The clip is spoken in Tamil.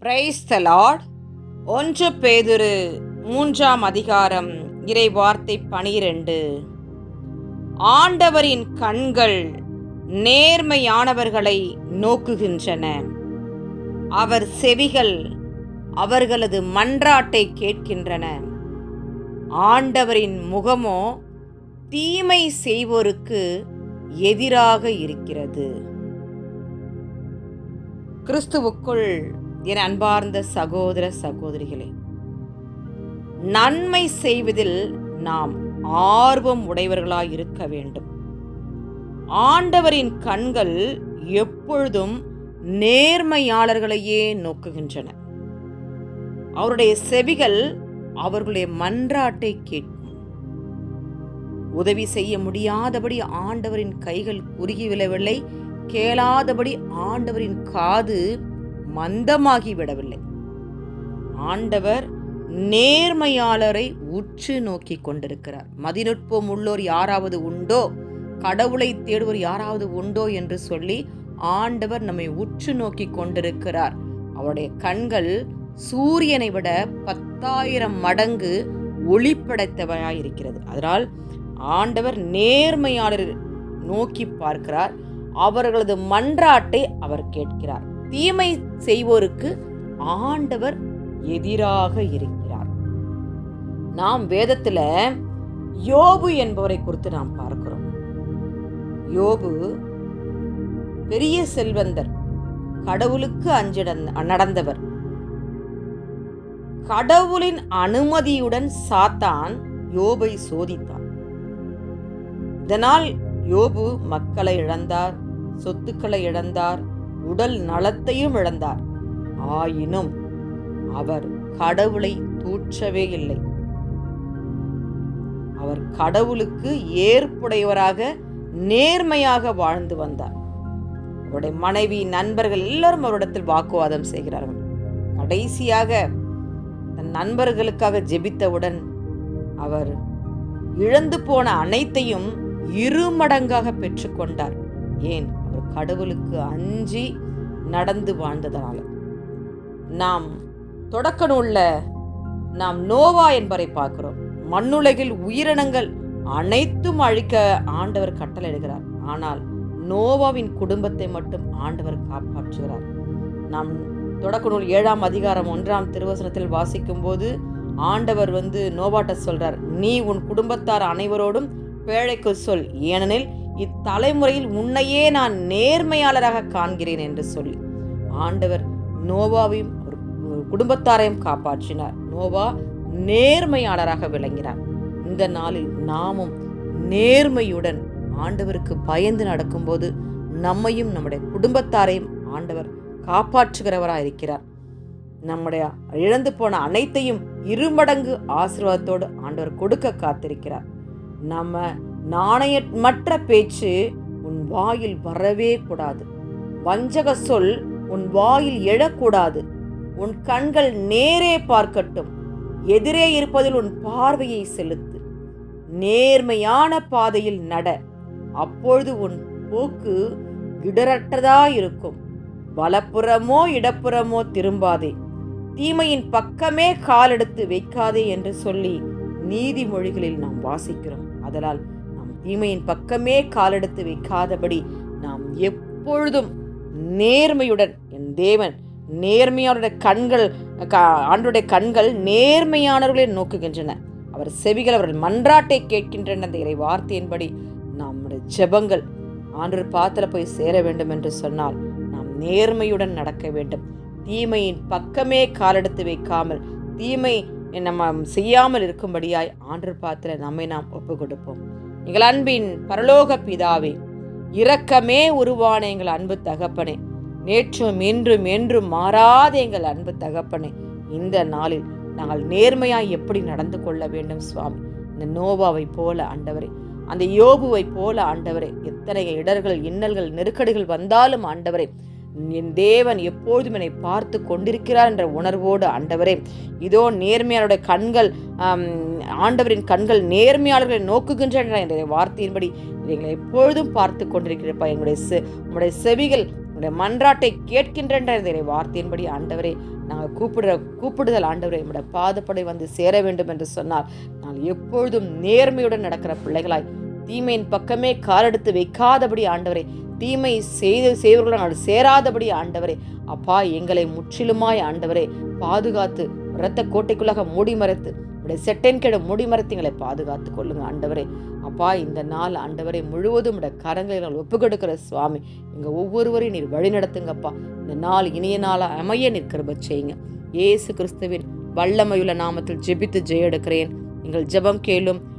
பிரைஸ் த லார்ட் ஒன்று பேதுரு மூன்றாம் அதிகாரம் இறை வார்த்தை பனிரெண்டு. ஆண்டவரின் கண்கள் நேர்மையானவர்களை நோக்குகின்றன. அவர் செவிகள் அவர்களது மன்றாட்டை கேட்கின்றன. ஆண்டவரின் முகமோ தீமை செய்வோருக்கு எதிராக இருக்கிறது. கிறிஸ்துவுக்குள் என் அன்பார்ந்த சகோதர சகோதரிகளே நன்மை செய்வதில் நாம் ஆர்வம் உடையவர்களாய் இருக்க வேண்டும். ஆண்டவரின் கண்கள் எப்பொழுதும் நேர்மையாளர்களையே நோக்குகின்றன. அவருடைய செவிகள் அவர்களுடைய மன்றாட்டை கேட்கும். உதவி செய்ய முடியாதபடி ஆண்டவரின் கைகள் குறுகி விழவில்லை கேளாதபடி ஆண்டவரின் காது மந்தமாகி விடவில்லை ஆண்டவர் நேர்மையாளரை உற்று நோக்கி கொண்டிருக்கிறார். மதிநுட்பம் உள்ளோர் யாராவது உண்டோ? கடவுளை தேடுவோர் யாராவது உண்டோ? என்று சொல்லி ஆண்டவர் நம்மை உற்று நோக்கி கொண்டிருக்கிறார். அவருடைய கண்கள் சூரியனை விட பத்தாயிரம் மடங்கு ஒளிப்படைத்தவையாயிருக்கிறது. அதனால் ஆண்டவர் நேர்மையாளர் நோக்கி பார்க்கிறார். அவர்களது மன்றாட்டை அவர் கேட்கிறார். தீமை செய்வோருக்கு ஆண்டவர் எதிராக இருக்கிறார். நாம் வேதத்துல யோபு என்பவரை குறித்து நாம் பார்க்கிறோம். யோபு பெரிய செல்வந்தர் கடவுளுக்கு அஞ்சிட நடந்தவர். கடவுளின் அனுமதியுடன் சாத்தான் யோபை சோதித்தான். இதனால் யோபு மக்களை இழந்தார் சொத்துக்களை இழந்தார் உடல் நலத்தையும் இழந்தார். ஆயினும் அவர் கடவுளை தூற்றவே இல்லை. அவர் கடவுளுக்கு ஏற்புடையவராக நேர்மையாக வாழ்ந்து வந்தார். அவருடைய மனைவி நண்பர்கள் எல்லாரும் அவரிடத்தில் வாக்குவாதம் செய்கிறார்கள். கடைசியாக தன் நண்பர்களுக்காக ஜெபித்தவுடன் அவர் இழந்து போன அனைத்தையும் இருமடங்காக பெற்றுக்கொண்டார். ஏன்? கடவுளுக்கு அஞ்சி நடந்து வாழ்ந்ததனால. நாம் தொடக்க நூலில் நாம் நோவா என்பதை பார்க்கிறோம். மண்ணுலகில் உயிரினங்கள் அனைத்தும் அழிக்க ஆண்டவர் கட்டளையிடுகிறார் ஆனால் நோவாவின் குடும்பத்தை மட்டும் ஆண்டவர் காப்பாற்றுகிறார். நாம் தொடக்க நூல் ஏழாம் அதிகாரம் ஒன்றாம் திருவசனத்தில் வாசிக்கும் போது ஆண்டவர் வந்து நோவாட்ட சொல்றார் நீ உன் குடும்பத்தார் அனைவரோடும் பேழைக்கு சொல். ஏனெனில் இத்தலைமுறையில் உன்னையே நான் நேர்மையாளராக காண்கிறேன் என்று சொல்லி ஆண்டவர் நோவாவையும் குடும்பத்தாரையும் காப்பாற்றினார். நோவா நேர்மையாளராக விளங்கினார். இந்த நாளில் நாமும் நேர்மையுடன் ஆண்டவருக்கு பயந்து நடக்கும்போது நம்மையும் நம்முடைய குடும்பத்தாரையும் ஆண்டவர் காப்பாற்றுகிறவராக இருக்கிறார். நம்முடைய இழந்து போன அனைத்தையும் இருமடங்கு ஆசீர்வாதத்தோடு ஆண்டவர் கொடுக்க காத்திருக்கிறார். நம்ம நாணயமற்ற பேச்சு உன் வாயில் வரவே கூடாது. வஞ்சக சொல் உன் வாயில் எழக்கூடாது. உன் கண்கள் நேரே பார்க்கட்டும். எதிரே இருப்பதில் உன் பார்வையை செலுத்து. நேர்மையான பாதையில் நட. அப்பொழுது உன் போக்கு இடரற்றதா இருக்கும். வலப்புறமோ இடப்புறமோ திரும்பாதே. தீமையின் பக்கமே காலெடுத்து வைக்காதே என்று சொல்லி நீதிமொழிகளில் நாம் வாசிக்கிறோம். அதனால் தீமையின் பக்கமே காலெடுத்து வைக்காதபடி நாம் எப்பொழுதும் நேர்மையுடன் என் தேவன் நேர்மையானுடைய கண்கள் ஆண்டுடைய கண்கள் நேர்மையானவர்களை நோக்குகின்றன. அவர் செவிகள் அவர்கள் மன்றாட்டை கேட்கின்றன அந்த இறை வார்த்தையின்படி நம்முடைய ஜெபங்கள் ஆண்டு பாத்திர போய் சேர வேண்டும் என்று சொன்னால் நாம் நேர்மையுடன் நடக்க வேண்டும். தீமையின் பக்கமே காலெடுத்து வைக்காமல் தீமை நம்ம செய்யாமல் இருக்கும்படியாய் ஆண்டு பாத்திர நம்மை நாம் ஒப்பு கொடுப்போம் எங்கள் அன்பின் பரலோக பிதாவே இரக்கமே உருவான எங்கள் அன்பு தகப்பனே. நேற்றும் இன்றும் என்றும் மாறாத எங்கள் அன்பு தகப்பனே. இந்த நாளில் நாங்கள் நேர்மையாக எப்படி நடந்து கொள்ள வேண்டும் சுவாமி? இந்த நோவாவை போல ஆண்டவரே அந்த யோபுவை போல ஆண்டவரே எத்தனை இடர்கள் இன்னல்கள் நெருக்கடிகள் வந்தாலும் ஆண்டவரே என் தேவன் எப்பொழுதும் என்னை பார்த்து கொண்டிருக்கிறார் என்ற உணர்வோடு ஆண்டவரே இதோ நேர்மையாளருடைய கண்கள் ஆண்டவரின் கண்கள் நேர்மையாளர்களை நோக்குகின்றன என்ற வார்த்தையின்படி எங்களை எப்பொழுதும் பார்த்து கொண்டிருக்கிறப்பா எங்களுடைய செ உங்களுடைய செவிகள் உங்களுடைய மன்றாட்டை கேட்கின்ற வார்த்தையின்படி ஆண்டவரே நாங்கள் கூப்பிடுற கூப்பிடுதல் ஆண்டவரே என்னுடைய பாதப்படை வந்து சேர வேண்டும் என்று சொன்னால் நான் எப்பொழுதும் நேர்மையுடன் நடக்கிற பிள்ளைகளாய் தீமையின் பக்கமே காலெடுத்து வைக்காதபடி ஆண்டவரே. தீமை செய்து செய்வர்களுடன் நாங்கள் சேராதபடி ஆண்டவரே. அப்பா எங்களை முற்றிலுமாய் ஆண்டவரே. பாதுகாத்து இரத்த கோட்டைக்குள்ளாக மூடி மறைத்து உடைய செட்டன் கிட மூடி மறைத்து எங்களை பாதுகாத்து கொள்ளுங்க ஆண்டவரே. அப்பா இந்த நாள் ஆண்டவரை முழுவதும் உடைய கரங்களை நாங்கள் ஒப்புக்கொடுக்கிற சுவாமி. எங்கள் ஒவ்வொருவரையும் நீர் வழி நடத்துங்கப்பா இந்த நாள் இனிய நாளாக அமைய நிற்கிறப செய்யுங்க. ஏசு கிறிஸ்துவின் வல்லமையுள்ள நாமத்தில் ஜெபித்து ஜெய எடுக்கிறேன் எங்கள் ஜெபம் கேளும்.